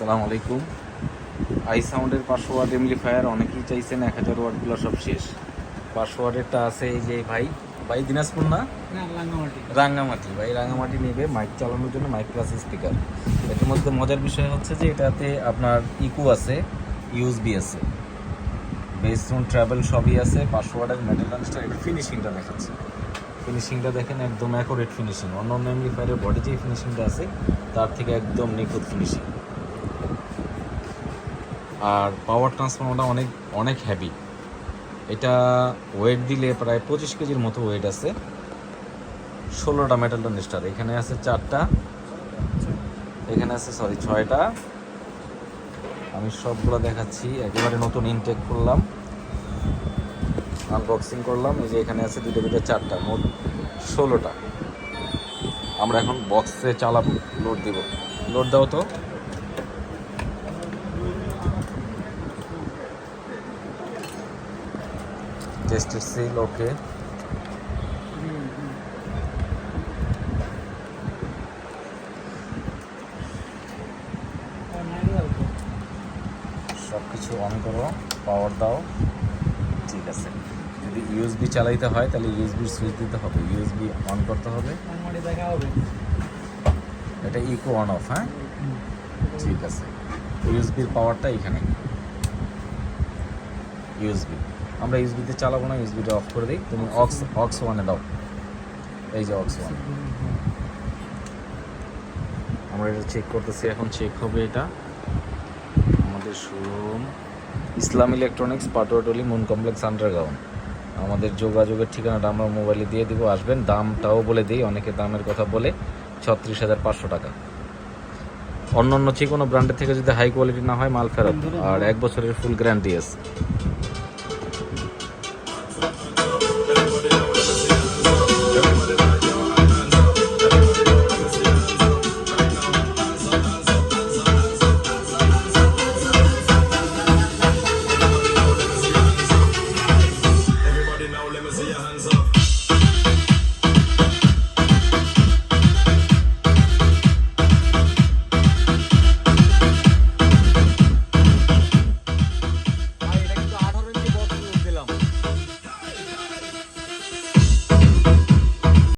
আসসালামু আলাইকুম। আই সাউন্ডের পাঁচশো ওয়ার্ড এমপ্লিফায়ার অনেকেই চাইছেন এক হাজার ওয়ার্ডগুলো সব শেষ। পাঁচশো আছে এই যে ভাই ভাই দিনাজপুর না? রাঙ্গামাটি। রাঙ্গামাটি। ভাই রাঙ্গামাটি নেবে মাইক চালানোর জন্য মাইক প্লাস স্পিকার এটার মধ্যে মজার বিষয় হচ্ছে যে এটাতে আপনার ইকো আছে ইউএসবি আছে। বেস রুম ট্রাভেল সবই আছে পাঁচশো মেটাল লাঞ্চটা এটা ফিনিশিংটা দেখাচ্ছে। ফিনিশিংটা দেখেন একদম অ্যাকোরেট ফিনিশিং অন্য অন্য এমপ্লিফায়ারের বডি যে ফিনিশিংটা আছে তার থেকে একদম নিখুঁত ফিনিশিং আর পাওয়ার ট্রান্সফর্মারটা অনেক অনেক হ্যাভি এটা ওয়েট দিলে প্রায় পঁচিশ কেজির মতো ওয়েট আছে। ষোলোটা মেটাল টনিস্টার এখানে আছে চারটা। এখানে আছে সরি ছয়টা। আমি সবগুলো দেখাচ্ছি। একেবারে নতুন ইনটেক করলাম। আনবক্সিং করলাম। এই যে এখানে আছে দুটো দুটো চারটা, মোট ষোলোটা। আমরা এখন বক্সে চালাবো। লোড দিব। লোড দাও তো। টেস্টের সিল ওকে সব কিছু অন করো পাওয়ার দাও। ঠিক আছে। যদি ইউএসবি চালাইতে হয়, তাহলে ইউএসবির সুইচ দিতে হবে। ইউএসবি অন করতে হবে। এটা ইকো অন অফ হ্যাঁ? ঠিক আছে। ইউএসবির পাওয়ারটা এখানে। ইউএসবি আমরা ইউএসবিতে চালাবো না ইউএসবিটা অফ করে দিই। তুমি অক্স অক্স ওয়ানে দাও। এই যে অক্স ওয়ান আমরা এটা চেক করতেছি এখন চেক হবে এটা। আমাদের শোরুম ইসলাম ইলেকট্রনিক্স পাটোয়াটলি মুন কমপ্লেক্স আন্ডারগ্রাউন্ড আমাদের যোগাযোগের ঠিকানাটা আমরা মোবাইলে দিয়ে দিব আসবেন। দামটাও বলে দিই অনেকে দামের কথা বলে ছত্রিশ হাজার পাঁচশো টাকা। অন্য অন্য যে কোনো ব্র্যান্ডের থেকে যদি হাই কোয়ালিটি না হয় মাল ফেরত। আর এক বছরের ফুল গ্যারান্টি আছে।